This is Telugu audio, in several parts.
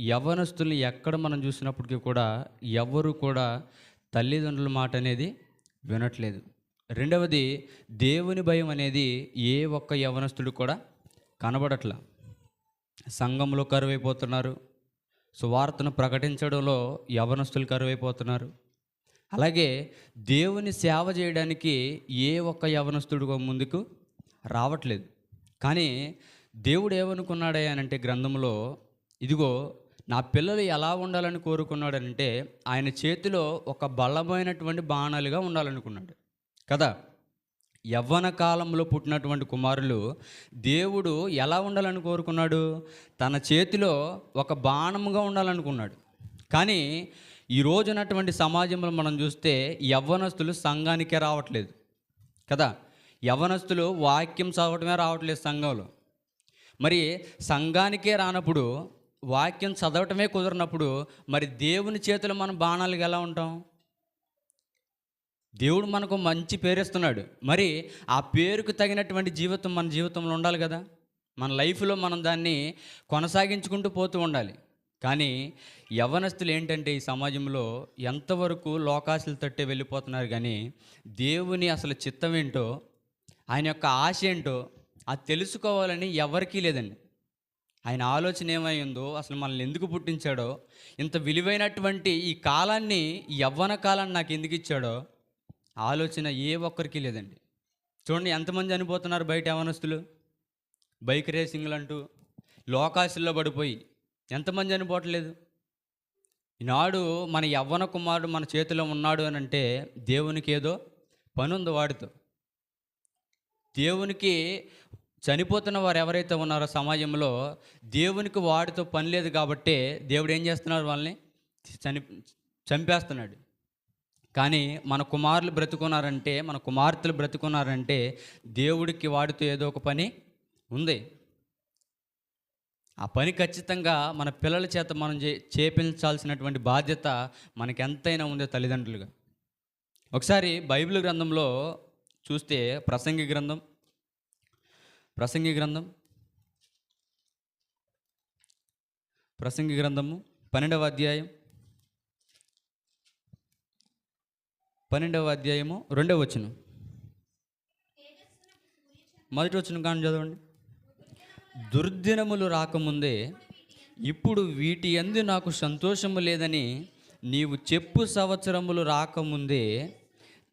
యవ్వనస్తుల్ని ఎక్కడ మనం చూసినప్పటికీ కూడా ఎవరు కూడా తల్లిదండ్రుల మాట అనేది వినట్లేదు. రెండవది దేవుని భయం అనేది ఏ ఒక్క యవనస్తుడు కూడా కనబడట్ల. సంఘంలో కరువైపోతున్నారు. సువార్తను ప్రకటించడంలో యవనస్తులు కరువైపోతున్నారు. అలాగే దేవుని సేవ చేయడానికి ఏ ఒక్క యవనస్తుడు ముందుకు రావట్లేదు. కానీ దేవుడు ఏమనుకున్నాడే అని అంటే గ్రంథంలో ఇదిగో నా పిల్లలు ఎలా ఉండాలని కోరుకున్నాడంటే ఆయన చేతిలో ఒక బలమైనటువంటి బాణాలుగా ఉండాలనుకున్నాడు. కదా? యవ్వన కాలంలో పుట్టినటువంటి కుమారులు దేవుడు ఎలా ఉండాలని కోరుకున్నాడు? తన చేతిలో ఒక బాణముగా ఉండాలనుకున్నాడు. కానీ ఈ రోజునటువంటి సమాజంలో మనం చూస్తే యవ్వనస్తులు సంఘానికే రావట్లేదు. కదా? యవ్వనస్తులు వాక్యం చదవటమే రావట్లేదు సంఘంలో. మరి సంఘానికే రానప్పుడు వాక్యం చదవటమే కుదరనప్పుడు మరి దేవుని చేతిలో మనం బాణాలుగా ఎలా ఉంటాం? దేవుడు మనకు మంచి పేరేస్తున్నాడు. మరి ఆ పేరుకు తగినటువంటి జీవితం మన జీవితంలో ఉండాలి కదా? మన లైఫ్లో మనం దాన్ని కొనసాగించుకుంటూ పోతూ ఉండాలి. కానీ యవ్వనస్తులు ఏంటంటే ఈ సమాజంలో ఎంతవరకు లోకాశలు తట్టే వెళ్ళిపోతున్నారు కానీ దేవుని అసలు చిత్తం ఏంటో ఆయన యొక్క ఆశ ఏంటో అది తెలుసుకోవాలని ఎవరికీ లేదండి. ఆయన ఆలోచన ఏమైందో అసలు మనల్ని ఎందుకు పుట్టించాడో ఇంత విలువైనటువంటి ఈ కాలాన్ని ఈ యవ్వన కాలాన్ని నాకు ఎందుకు ఇచ్చాడో ఆలోచన ఏ ఒక్కరికి లేదండి. చూడండి ఎంతమంది చనిపోతున్నారు బయట యవనస్తులు బైక్ రేసింగ్లు అంటూ లోకాశల్లో పడిపోయి ఎంతమంది చనిపోవట్లేదు? ఈనాడు మన యవ్వన కుమారుడు మన చేతిలో ఉన్నాడు అని అంటే దేవునికి ఏదో పని ఉంది వాడితో. దేవునికి చనిపోతున్న వారు ఎవరైతే ఉన్నారో సమాజంలో దేవునికి వాడితో పని లేదు కాబట్టే దేవుడు ఏం చేస్తున్నాడు వాళ్ళని? చని చంపేస్తున్నాడు. కానీ మన కుమారులు బ్రతుకున్నారంటే మన కుమార్తెలు బ్రతుకున్నారంటే దేవుడికి వాడితో ఏదో ఒక పని ఉంది. ఆ పని ఖచ్చితంగా మన పిల్లల చేత మనం చే చేపించాల్సినటువంటి బాధ్యత మనకి ఎంతైనా తల్లిదండ్రులుగా. ఒకసారి బైబిల్ గ్రంథంలో చూస్తే ప్రసంగి గ్రంథం ప్రసంగి గ్రంథం ప్రసంగి గ్రంథము పన్నెండవ అధ్యాయం పన్నెండవ అధ్యాయము రెండవ వచనం. మొదటి వచనం కానీ చదవండి. దుర్దినములు రాకముందే ఇప్పుడు వీటి ఎందు నాకు సంతోషము లేదని నీవు చెప్పు సంవత్సరములు రాకముందే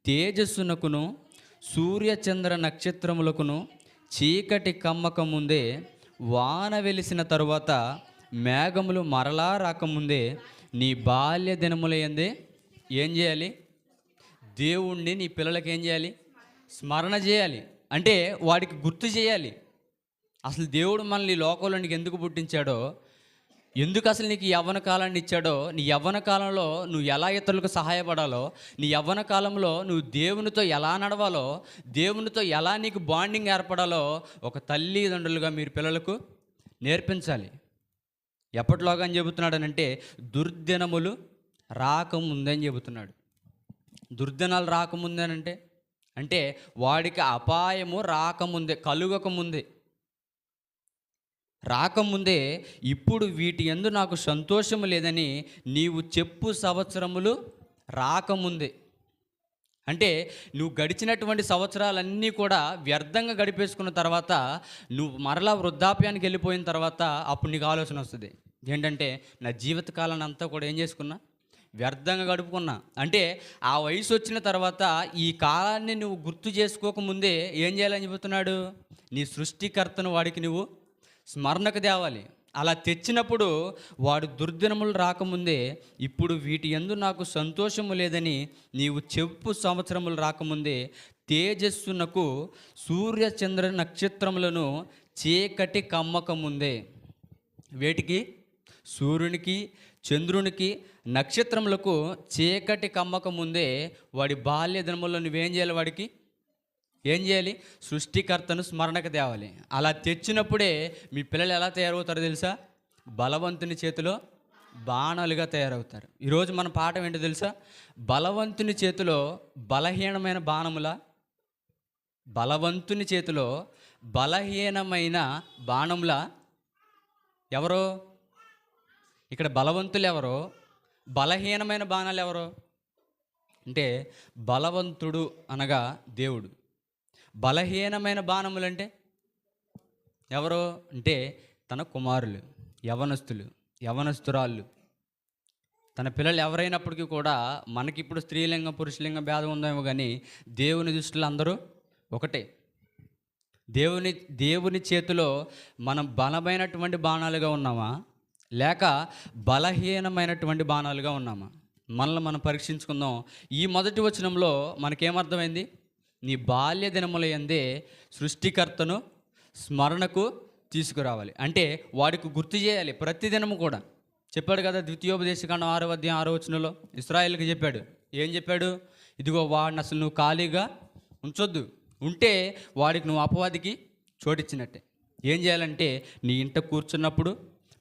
తేజస్సునకును సూర్యచంద్ర నక్షత్రములకును చీకటి కమ్మక ముందే వాన వెలిసిన తరువాత మేఘములు మరలా రాకముందే నీ బాల్య దినముల ఏం చేయాలి? దేవుణ్ణి నీ పిల్లలకి ఏం చేయాలి? స్మరణ చేయాలి. అంటే వాడికి గుర్తు చేయాలి. అసలు దేవుడు మనల్ని లోకంలోనికి ఎందుకు పుట్టించాడో ఎందుకు అసలు నీకు యవ్వన కాలాన్ని ఇచ్చాడో? నీ యవ్వన కాలంలో నువ్వు ఎలా ఇతరులకు సహాయపడాలో? నీ యవ్వన కాలంలో నువ్వు దేవునితో ఎలా నడవాలో? దేవునితో ఎలా నీకు బాండింగ్ ఏర్పడాలో? ఒక తల్లిదండ్రులుగా మీరు పిల్లలకు నేర్పించాలి. ఎప్పటిలోగా అని చెబుతున్నాడనంటే దుర్దినములు రాకముందని చెబుతున్నాడు. దుర్దినాలు రాకముందేనంటే? అంటే వాడికి అపాయము రాకముందే కలుగకముందే. రాకముందే ఇప్పుడు వీటి ఎందు నాకు సంతోషము లేదని నీవు చెప్పు సంవత్సరములు రాకముందే. అంటే నువ్వు గడిచినటువంటి సంవత్సరాలన్నీ కూడా వ్యర్థంగా గడిపేసుకున్న తర్వాత నువ్వు మరలా వృద్ధాప్యానికి వెళ్ళిపోయిన తర్వాత అప్పుడు నీకు ఆలోచన వస్తుంది. ఏంటంటే నా జీవితకాలాన్ని అంతా కూడా ఏం చేసుకున్నా? వ్యర్థంగా గడుపుకున్నా. అంటే ఆ వయసు వచ్చిన తర్వాత ఈ కాలాన్ని నువ్వు గుర్తు చేసుకోకముందే ఏం చేయాలని చెబుతున్నాడు? నీ సృష్టికర్తను వాడికి నువ్వు స్మరణకు తేవాలి. అలా తెచ్చినప్పుడు వాడు దుర్దినములు రాకముందే ఇప్పుడు వీటి ఎందు నాకు సంతోషము లేదని నీవు చెప్పు సంవత్సరములు రాకముందే తేజస్సునకు సూర్యచంద్ర నక్షత్రములను చీకటి కమ్మకముందే. వేటికి? సూర్యునికి చంద్రునికి నక్షత్రములకు చీకటి కమ్మకముందే వాడి బాల్య దినములను నువ్వేం చేయాలి వాడికి? ఏం చేయాలి? సృష్టికర్తను స్మరణకు తేవాలి. అలా తెచ్చినప్పుడే మీ పిల్లలు ఎలా తయారవుతారో తెలుసా? బలవంతుని చేతిలో బాణాలుగా తయారవుతారు. ఈరోజు మన పాఠం ఏంటో తెలుసా? బలవంతుని చేతిలో బలహీనమైన బాణముల? బలవంతుని చేతిలో బలహీనమైన బాణముల? ఎవరో? ఇక్కడ బలవంతులు ఎవరో? బలహీనమైన బాణాలు ఎవరో? అంటే బలవంతుడు అనగా దేవుడు. బలహీనమైన బాణములు అంటే ఎవరు అంటే తన కుమారులు యవనస్తులు యవనస్తురాళ్ళు. తన పిల్లలు ఎవరైనప్పటికీ కూడా మనకి ఇప్పుడు స్త్రీలింగం పురుషలింగం భేదం ఉందేమో కానీ దేవుని దృష్టిలో అందరూ ఒకటే. దేవుని దేవుని చేతిలో మనం బలమైనటువంటి బాణాలుగా ఉన్నామా? లేక బలహీనమైనటువంటి బాణాలుగా ఉన్నామా? మనల్ని మనం పరీక్షించుకుందాం. ఈ మొదటి వచనంలో మనకేమర్థమైంది? నీ బాల్య దినముల ఎందే సృష్టికర్తను స్మరణకు తీసుకురావాలి. అంటే వాడికి గుర్తు చేయాలి ప్రతిదినము కూడా. చెప్పాడు కదా ద్వితీయోపదేశకాండం ఆరో అధ్యాయం ఆరో వచనంలో ఇస్రాయిల్కి చెప్పాడు. ఏం చెప్పాడు? ఇదిగో వాడిని అసలు నువ్వు ఖాళీగా ఉంచొద్దు. ఉంటే వాడికి నువ్వు అపవాదికి చోటిచ్చినట్టే. ఏం చేయాలంటే నీ ఇంట కూర్చున్నప్పుడు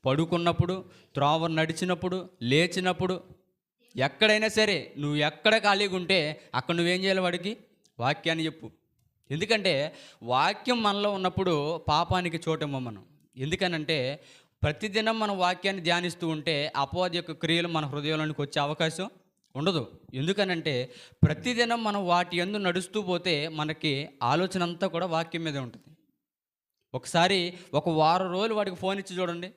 పడుకున్నప్పుడు త్రోవ నడిచినప్పుడు లేచినప్పుడు ఎక్కడైనా సరే నువ్వు ఎక్కడ ఖాళీగా ఉంటే అక్కడ నువ్వేం చేయాలి వాడికి? వాక్యాన్ని చెప్పు. ఎందుకంటే వాక్యం మనలో ఉన్నప్పుడు పాపానికి చోటమ్మ మనం. ఎందుకనంటే ప్రతిదినం మనం వాక్యాన్ని ధ్యానిస్తూ ఉంటే అపవాది యొక్క క్రియలు మన హృదయంలోనికి వచ్చే అవకాశం ఉండదు. ఎందుకనంటే ప్రతిదినం మనం వాటి ఎందు నడుస్తూ పోతే మనకి ఆలోచన అంతా కూడా వాక్యం మీదే ఉంటుంది. ఒకసారి ఒక వారం రోజులు వాడికి ఫోన్ ఇచ్చి చూడండి.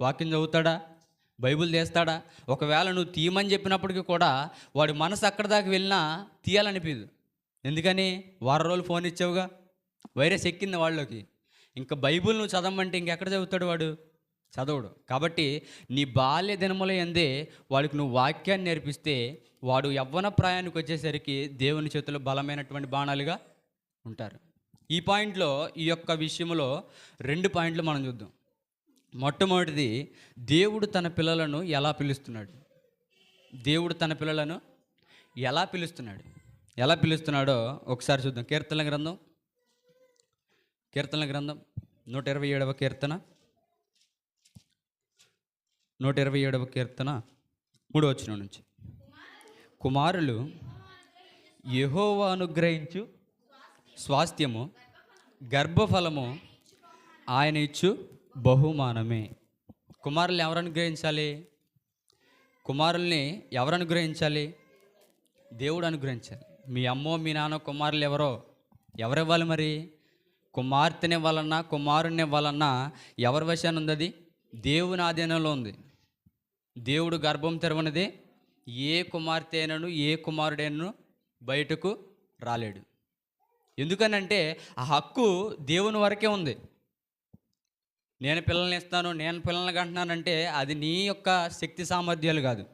వాక్యం చదువుతాడా? బైబిల్ తీస్తాడా? ఒకవేళ నువ్వు తీయమని చెప్పినప్పటికీ కూడా వాడి మనసు అక్కడ దాకా వెళ్ళినా తీయాలనిపించదు ఎందుకని వారం రోజులు ఫోన్ ఇచ్చావుగా? వైరస్ ఎక్కింది వాళ్ళకి. ఇంకా బైబుల్ నువ్వు చదవమంటే ఇంకెక్కడ చదువుతాడు వాడు? చదవడు. కాబట్టి నీ బాల్య దినముల ఎందే వాడికి నువ్వు వాక్యాన్ని నేర్పిస్తే వాడు యవ్వన ప్రాయానికి వచ్చేసరికి దేవుని చేతిలో బలమైనటువంటి బాణాలుగా ఉంటారు. ఈ పాయింట్లో ఈ యొక్క విషయంలో రెండు పాయింట్లు మనం చూద్దాం. మొట్టమొదటిది దేవుడు తన పిల్లలను ఎలా పిలుస్తున్నాడు? దేవుడు తన పిల్లలను ఎలా పిలుస్తున్నాడు? ఎలా పిలుస్తున్నాడో ఒకసారి చూద్దాం. కీర్తన గ్రంథం. కీర్తన గ్రంథం. నూట ఇరవై ఏడవ కీర్తన. నూట ఇరవై ఏడవ కీర్తన మూడో వచ్చిన నుంచి. కుమారులు యెహోవా అనుగ్రహించు స్వాస్థ్యము గర్భఫలము ఆయన ఇచ్చు బహుమానమే. కుమారుల్ని ఎవరు అనుగ్రహించాలి? కుమారుల్ని ఎవరు అనుగ్రహించాలి? దేవుడు అనుగ్రహించాలి. మీ అమ్మో మీ నాన్న కుమారులు ఎవరో? ఎవరివ్వాలి మరి? కుమార్తెని వలన కుమారుని ఇవ్వాలన్నా ఎవరి వశాన్ని ఉంది అది దేవుని ఆధీనంలో ఉంది. దేవుడు గర్భం తెరవనిది. ఏ కుమార్తె అయినను ఏ కుమారుడైనను బయటకు రాలేడు. ఎందుకనంటే ఆ హక్కు దేవుని వరకే ఉంది. నేను పిల్లల్ని ఇస్తాను నేను పిల్లల్ని కంటున్నానంటే అది నీ యొక్క శక్తి సామర్థ్యాలు కాదు.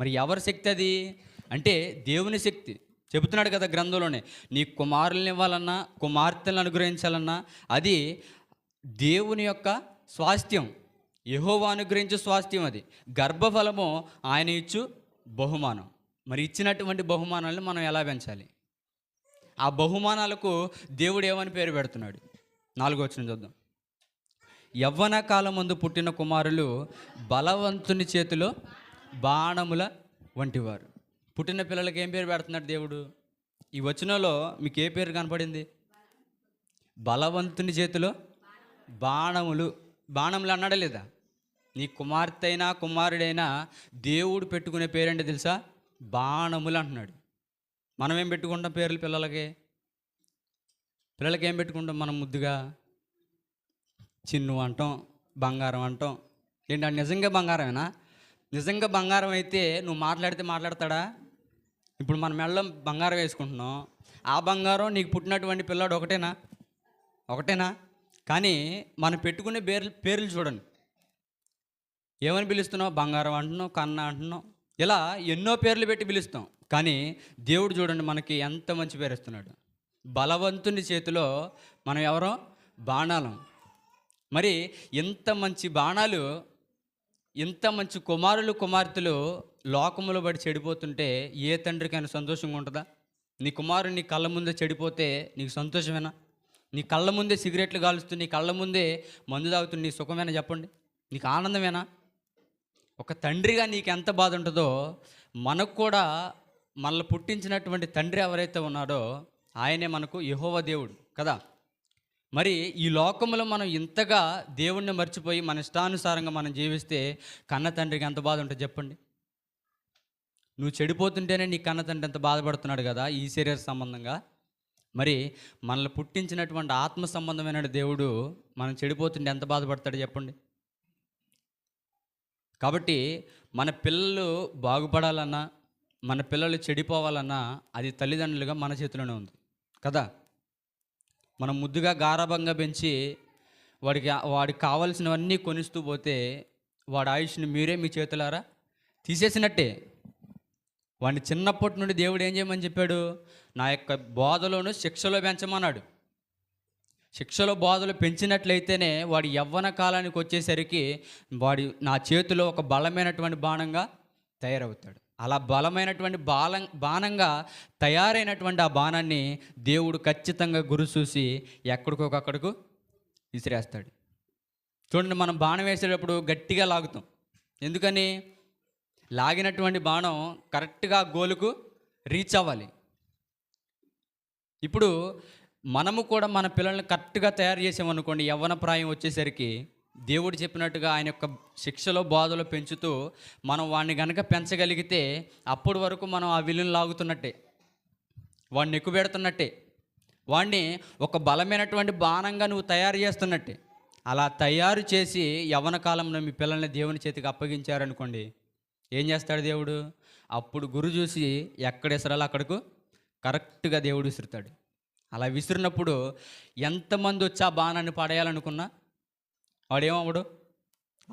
మరి ఎవరి శక్తి అది? అంటే దేవుని శక్తి. చెబుతున్నాడు కదా గ్రంథంలోనే నీ కుమారుల్ని ఇవ్వాలన్నా కుమార్తెలను అనుగ్రహించాలన్నా అది దేవుని యొక్క స్వాస్థ్యం. యహోవా అనుగ్రహించు స్వాస్థ్యం అది. గర్భఫలము ఆయన ఇచ్చు బహుమానం. మరి ఇచ్చినటువంటి బహుమానాలను మనం ఎలా పెంచాలి? ఆ బహుమానాలకు దేవుడు ఏమని పేరు పెడుతున్నాడు? నాలుగో వచ్చిన చూద్దాం. యవ్వన కాలం ముందు పుట్టిన కుమారులు బలవంతుని చేతిలో బాణముల వంటివారు. పుట్టిన పిల్లలకి ఏం పేరు పెడుతున్నాడు దేవుడు? ఈ వచనంలో మీకు ఏ పేరు కనపడింది? బలవంతుని చేతిలో బాణములు. బాణములు అన్నాడా లేదా? నీ కుమార్తె అయినా కుమారుడైనా దేవుడు పెట్టుకునే పేరేంటి తెలుసా? బాణములు అంటున్నాడు. మనం ఏం పెట్టుకుంటాం పేర్లు పిల్లలకి? పిల్లలకి ఏం పెట్టుకుంటాం మనం ముద్దుగా? చిన్ను అంటాం బంగారం అంటాం. ఏంటి? నిజంగా బంగారమేనా? నిజంగా బంగారం అయితే నువ్వు మాట్లాడితే మాట్లాడతాడా? ఇప్పుడు మన మెళ్ళం బంగారం వేసుకుంటున్నాం. ఆ బంగారం నీకు పుట్టినటువంటి పిల్లాడు ఒకటేనా? ఒకటేనా? కానీ మనం పెట్టుకునే పేర్లు పేర్లు చూడండి. ఏమని పిలుస్తున్నావు? బంగారం అంటున్నావు కన్న అంటున్నావు. ఇలా ఎన్నో పేర్లు పెట్టి పిలుస్తాం. కానీ దేవుడు చూడండి మనకి ఎంత మంచి పేరు ఇస్తున్నాడు. బలవంతుని చేతిలో మనం ఎవరో? బాణాలం. మరి ఇంత మంచి బాణాలు ఇంత మంచి కుమారులు కుమార్తెలు లోకములో పడి చెడిపోతుంటే ఏ తండ్రికైనా సంతోషంగా ఉంటుందా? నీ కుమారుడు నీ కళ్ళ ముందే చెడిపోతే నీకు సంతోషమేనా? నీ కళ్ళ ముందే సిగరెట్లు కాలుస్తూ నీ కళ్ళ ముందే మందు తాగుతూ నీ సుఖమేనా చెప్పండి? నీకు ఆనందమేనా? ఒక తండ్రిగా నీకు ఎంత బాధ ఉంటుందో మనకు కూడా మనల్ని పుట్టించినటువంటి తండ్రి ఎవరైతే ఉన్నాడో ఆయనే మనకు యహోవ దేవుడు కదా? మరి ఈ లోకంలో మనం ఇంతగా దేవుణ్ణి మర్చిపోయి మన ఇష్టానుసారంగా మనం జీవిస్తే కన్న తండ్రికి ఎంత బాధ ఉంటుంది చెప్పండి? నువ్వు చెడిపోతుంటేనే నీ కన్న తండ్రి ఎంత బాధపడుతున్నాడు కదా ఈ శరీర సంబంధంగా. మరి మనల్ని పుట్టించినటువంటి ఆత్మ సంబంధమైన దేవుడు మనం చెడిపోతుంటే ఎంత బాధపడతాడు చెప్పండి? కాబట్టి మన పిల్లలు బాగుపడాలన్నా మన పిల్లలు చెడిపోవాలన్నా అది తల్లిదండ్రులుగా మన చేతిలోనే ఉంది కదా? మనం ముద్దుగా గారాభంగా పెంచి వాడికి వాడికి కావాల్సినవన్నీ కొనిస్తూ పోతే వాడి ఆయుష్ని మీరే మీ చేతులారా? తీసేసినట్టే. వాడిని చిన్నప్పటి నుండి దేవుడు ఏం చేయమని చెప్పాడు? నా యొక్క బోధలోను శిక్షలో పెంచమన్నాడు. శిక్షలో బోధలు పెంచినట్లయితేనే వాడి యవ్వన కాలానికి వచ్చేసరికి వాడి నా చేతిలో ఒక బలమైనటువంటి బాణంగా తయారవుతాడు. అలా బలమైనటువంటి బాలం బాణంగా తయారైనటువంటి ఆ బాణాన్ని దేవుడు ఖచ్చితంగా గురి చూసి ఎక్కడికొకక్కడికు విసిరేస్తాడు. చూడండి మనం బాణం వేసేటప్పుడు గట్టిగా లాగుతాం. ఎందుకని? లాగినటువంటి బాణం కరెక్ట్గా గోలుకు రీచ్ అవ్వాలి. ఇప్పుడు మనము కూడా మన పిల్లల్ని కరెక్ట్గా తయారు చేసామనుకోండి యవ్వన ప్రాయం వచ్చేసరికి దేవుడు చెప్పినట్టుగా ఆయన యొక్క శిక్షలో బాధలో పెంచుతూ మనం వాడిని గనక పెంచగలిగితే అప్పటి వరకు మనం ఆ విలువను లాగుతున్నట్టే వాడిని ఎక్కువ పెడుతున్నట్టే వాడిని ఒక బలమైనటువంటి బాణంగా నువ్వు తయారు చేస్తున్నట్టే. అలా తయారు చేసి యవ్వన కాలంలో మీ పిల్లల్ని దేవుని చేతికి అప్పగించారనుకోండి ఏం చేస్తాడు దేవుడు? అప్పుడు గురు చూసి ఎక్కడ విసరాలో అక్కడకు కరెక్ట్గా దేవుడు విసురుతాడు. అలా విసిరినప్పుడు ఎంతమంది వచ్చి ఆ బాణాన్ని పడేయాలనుకున్నా వాడేమవుడు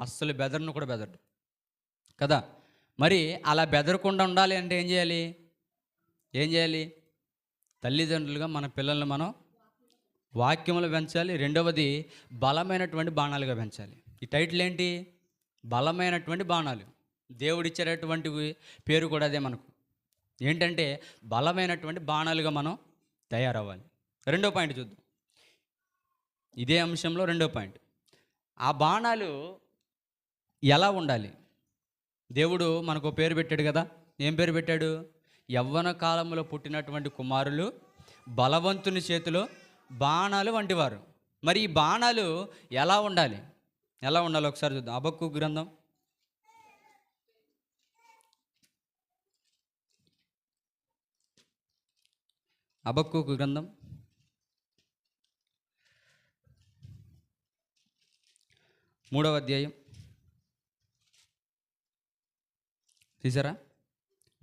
అస్సలు బెదరును కూడా బెదడు కదా? మరి అలా బెదరకుండా ఉండాలి అంటే ఏం చేయాలి? ఏం చేయాలి? తల్లిదండ్రులుగా మన పిల్లల్ని మనం వాక్యములు పెంచాలి. రెండవది బలమైనటువంటి బాణాలుగా పెంచాలి. ఈ టైటిల్ ఏంటి? బలమైనటువంటి బాణాలు. దేవుడిచ్చేటటువంటి పేరు కూడా అదే మనకు. ఏంటంటే బలమైనటువంటి బాణాలుగా మనం తయారవ్వాలి. రెండో పాయింట్ చూద్దాం. ఇదే అంశంలో రెండో పాయింట్. ఆ బాణాలు ఎలా ఉండాలి? దేవుడు మనకు పేరు పెట్టాడు కదా. ఏం పేరు పెట్టాడు? యవ్వన కాలంలో పుట్టినటువంటి కుమారులు బలవంతుని చేతిలో బాణాలు వంటివారు. మరి ఈ బాణాలు ఎలా ఉండాలి? ఎలా ఉండాలి ఒకసారి చూద్దాం. అబక్కు గ్రంథం. అబక్కు గ్రంథం. మూడవ అధ్యాయం. తీసారా?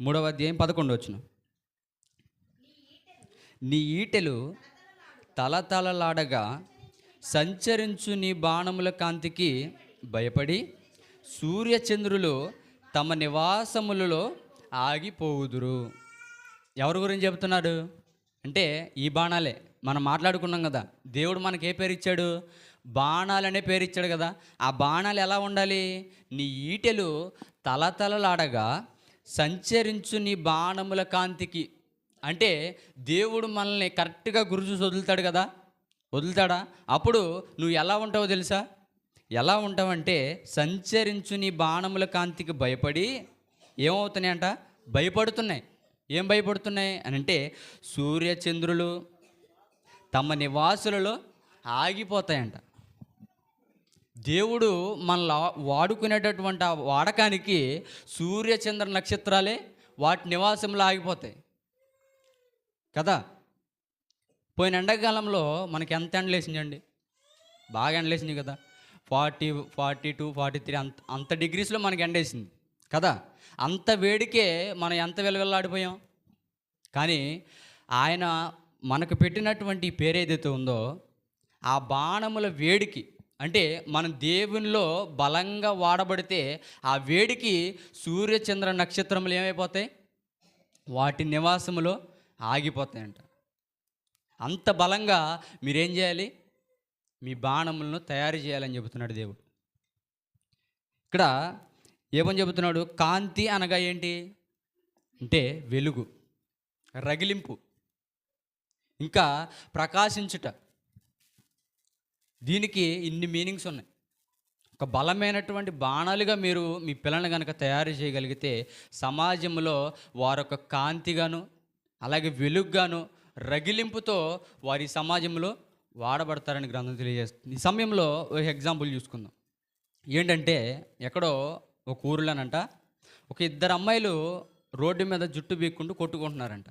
మూడవ అధ్యాయం పదకొండు వచ్చిన. నీ ఈటెలు తలతలలాడగా సంచరించు నీ బాణముల కాంతికి భయపడి సూర్యచంద్రులు తమ నివాసములలో ఆగిపోవుదురు. ఎవరి గురించి చెప్తున్నారు అంటే ఈ బాణాలే. మనం మాట్లాడుకున్నాం కదా. దేవుడు మనకి ఏ పేరు ఇచ్చాడు? బాణాలనే పేరు ఇచ్చాడు కదా. ఆ బాణాలు ఎలా ఉండాలి? నీ ఈటెలు తలతలలాడగా సంచరించు నీ బాణముల కాంతికి. అంటే దేవుడు మనల్ని కరెక్ట్గా గురు చూసి వదులుతాడు కదా. వదులుతాడా? అప్పుడు నువ్వు ఎలా ఉంటావో తెలుసా? ఎలా ఉంటావంటే సంచరించు నీ బాణముల కాంతికి భయపడి ఏమవుతున్నాయి అంట భయపడుతున్నాయి. ఏం భయపడుతున్నాయి? అని అంటే సూర్యచంద్రులు తమ నివాసులలో ఆగిపోతాయంట. దేవుడు మన వాడుకునేటటువంటి ఆ వాడకానికి సూర్యచంద్ర నక్షత్రాలే వాటి నివాసంలో ఆగిపోతాయి. కదా? పోయిన ఎండాకాలంలో మనకి ఎంత ఎండలేసిందండి బాగా ఎండలేసింది కదా. Forty forty two forty three అంత అంత డిగ్రీస్లో మనకి ఎండేసింది కదా? అంత వేడికే మనం ఎంత వెలవెల్లాడిపోయాం? కానీ ఆయన మనకు పెట్టినటువంటి పేరు ఏదైతే ఉందో ఆ బాణముల వేడికి అంటే మనం దేవునిలో బలంగా వాడబడితే ఆ వేడికి సూర్యచంద్ర నక్షత్రములు ఏమైపోతాయి? వాటి నివాసములో ఆగిపోతాయంట. అంత బలంగా మీరేం చేయాలి? మీ బాణములను తయారు చేయాలని చెబుతున్నాడు దేవుడు. ఇక్కడ ఏమని చెబుతున్నాడు? కాంతి అనగా ఏంటి? అంటే వెలుగు రగిలింపు. ఇంకా ప్రకాశించుట. దీనికి ఇన్ని మీనింగ్స్ ఉన్నాయి. ఒక బలమైనటువంటి బాణాలుగా మీరు మీ పిల్లల్ని కనుక తయారు చేయగలిగితే సమాజంలో వారొక కాంతిగాను అలాగే వెలుగ్గాను రగిలింపుతో వారి సమాజంలో వాడబడతారని గ్రంథం తెలియజేస్తుంది. ఈ సమయంలో ఒక ఎగ్జాంపుల్ చూసుకుందాం. ఏంటంటే ఎక్కడో ఒక ఊరిలోనంట ఒక ఇద్దరు అమ్మాయిలు రోడ్డు మీద జుట్టు బీక్కుంటూ కొట్టుకుంటున్నారంట.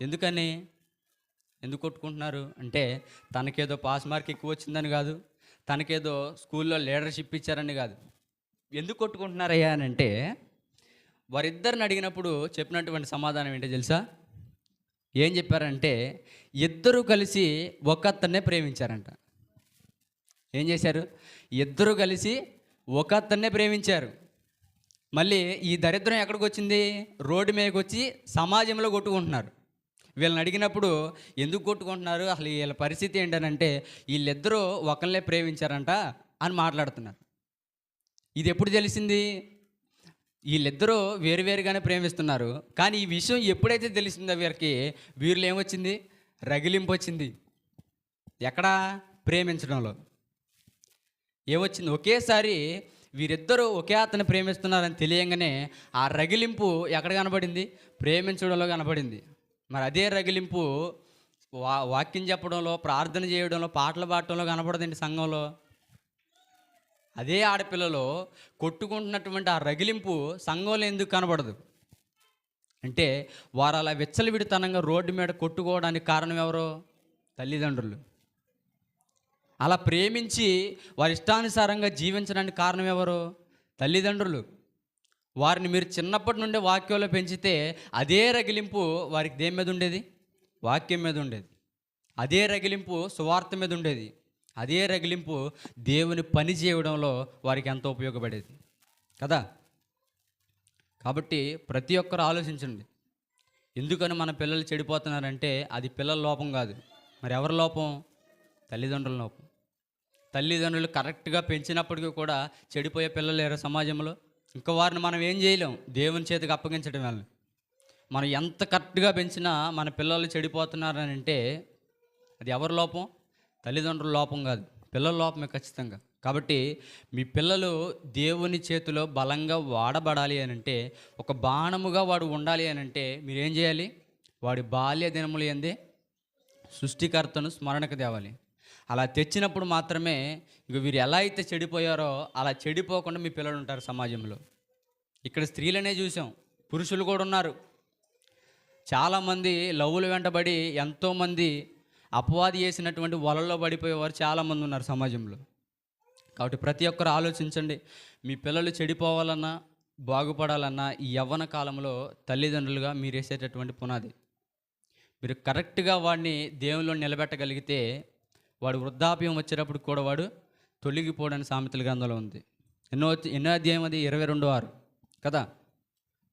ఎందుకని? ఎందుకు కొట్టుకుంటున్నారు? అంటే తనకేదో పాస్ మార్క్ ఎక్కువ వచ్చిందని కాదు తనకేదో స్కూల్లో లీడర్షిప్ ఇచ్చారని కాదు. ఎందుకు కొట్టుకుంటున్నారయ్యా అని అంటే వారిద్దరిని అడిగినప్పుడు చెప్పినటువంటి సమాధానం ఏంటో తెలుసా? ఏం చెప్పారంటే ఇద్దరు కలిసి ఒకత్తన్నే ప్రేమించారంట. ఏం చేశారు? ఇద్దరు కలిసి ఒకత్తన్నే ప్రేమించారు. మళ్ళీ ఈ దరిద్రం ఎక్కడికి వచ్చింది రోడ్డు మీదకి వచ్చి సమాజంలో కొట్టుకుంటున్నారు. వీళ్ళని అడిగినప్పుడు ఎందుకు కొట్టుకుంటున్నారు? అసలు వీళ్ళ పరిస్థితి ఏంటనంటే వీళ్ళిద్దరూ ఒకళ్ళే ప్రేమించారంట అని మాట్లాడుతున్నారు. ఇది ఎప్పుడు తెలిసింది? వీళ్ళిద్దరూ వేరువేరుగానే ప్రేమిస్తున్నారు. కానీ ఈ విషయం ఎప్పుడైతే తెలిసిందో వీరికి వీరిలో ఏమొచ్చింది? రగిలింపు వచ్చింది. ఎక్కడా? ప్రేమించడంలో. ఏమొచ్చింది? ఒకేసారి వీరిద్దరూ ఒకే అతను ప్రేమిస్తున్నారని తెలియంగానే ఆ రగిలింపు ఎక్కడ కనబడింది? ప్రేమించడంలో కనబడింది. మరి అదే రగిలింపు వా వాక్యం చెప్పడంలో ప్రార్థన చేయడంలో పాటలు పాడటంలో కనబడదండి సంఘంలో. అదే ఆడపిల్లలో కొట్టుకుంటున్నటువంటి ఆ రగిలింపు సంఘంలో ఎందుకు కనబడదు? అంటే వారు అలా విచ్చలవిడితనంగా రోడ్డు మీద కొట్టుకోవడానికి కారణం ఎవరు? తల్లిదండ్రులు. అలా ప్రేమించి వారి ఇష్టానుసారంగా జీవించడానికి కారణం ఎవరు? తల్లిదండ్రులు. వారిని మీరు చిన్నప్పటి నుండి వాక్యంలో పెంచితే అదే రగిలింపు వారికి దేని మీద ఉండేది? వాక్యం మీద ఉండేది. అదే రగిలింపు సువార్త మీద ఉండేది. అదే రగిలింపు దేవుని పని చేయడంలో వారికి ఎంతో ఉపయోగపడేది. కదా? కాబట్టి ప్రతి ఒక్కరు ఆలోచించండి. ఎందుకని మన పిల్లలు చెడిపోతున్నారంటే అది పిల్లల లోపం కాదు. మరి ఎవరి లోపం? తల్లిదండ్రుల లోపం. తల్లిదండ్రులు కరెక్ట్గా పెంచినప్పటికీ కూడా చెడిపోయే పిల్లలు లేరు సమాజంలో? ఇంకా వారిని మనం ఏం చేయలేం. దేవుని చేతికి అప్పగించడం వల్ల. మనం ఎంత కరెక్ట్గా పెంచినా మన పిల్లలు చెడిపోతున్నారని అంటే అది ఎవరి లోపం? తల్లిదండ్రుల లోపం కాదు. పిల్లల లోపమే ఖచ్చితంగా. కాబట్టి మీ పిల్లలు దేవుని చేతిలో బలంగా వాడబడాలి అని అంటే ఒక బాణముగా వాడు ఉండాలి అని అంటే మీరేం చేయాలి? వాడి బాల్య దినములు ఏంది సృష్టికర్తను స్మరణకు తేవాలి. అలా తెచ్చినప్పుడు మాత్రమే ఇక వీరు ఎలా అయితే చెడిపోయారో అలా చెడిపోకుండా మీ పిల్లలు ఉంటారు సమాజంలో. ఇక్కడ స్త్రీలనే చూసాం పురుషులు కూడా ఉన్నారు. చాలామంది లవ్వులు వెంటబడి ఎంతోమంది అపవాది చేసినటువంటి వలల్లో పడిపోయేవారు చాలామంది ఉన్నారు సమాజంలో. కాబట్టి ప్రతి ఒక్కరు ఆలోచించండి మీ పిల్లలు చెడిపోవాలన్నా బాగుపడాలన్నా ఈ యవ్వన కాలంలో తల్లిదండ్రులుగా మీరు వేసేటటువంటి పునాది. మీరు కరెక్ట్గా వాడిని దేవునిలో నిలబెట్టగలిగితే వాడు వృద్ధాప్యం వచ్చేటప్పుడు కూడా వాడు తొలగిపోవడం సామెతల గ్రంథంలో ఉంది. ఎన్నో ఎన్నో అధ్యాయం అది? ఇరవై రెండు ఆరు. కదా?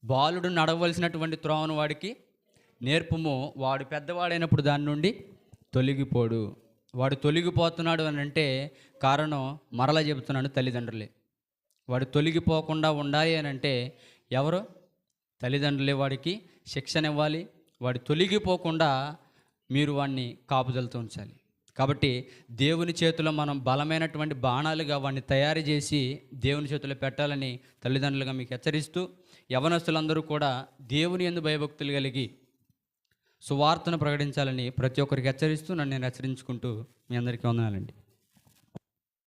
బాలుడు నడవలసినటువంటి త్రోవను వాడికి నేర్పము. వాడు పెద్దవాడైనప్పుడు దాని నుండి తొలగిపోడు. వాడు తొలగిపోతున్నాడు అని అంటే కారణం మరలా చెబుతున్నాడు తల్లిదండ్రులే. వాడు తొలగిపోకుండా ఉండాలి అని అంటే ఎవరు? తల్లిదండ్రులే వాడికి శిక్షణ ఇవ్వాలి వాడు తొలగిపోకుండా మీరు వాడిని కాపుదలతో ఉంచాలి. కాబట్టి దేవుని చేతిలో మనం బలమైనటువంటి బాణాలుగా వాడిని తయారు చేసి దేవుని చేతిలో పెట్టాలని తల్లిదండ్రులుగా మీకు హెచ్చరిస్తూ యవనస్తులందరూ కూడా దేవుని ఎందు భయభక్తులు కలిగి సువార్తను ప్రకటించాలని ప్రతి ఒక్కరికి హెచ్చరిస్తూ నన్ను నేను హెచ్చరించుకుంటూ మీ అందరికీ వందనాలండి.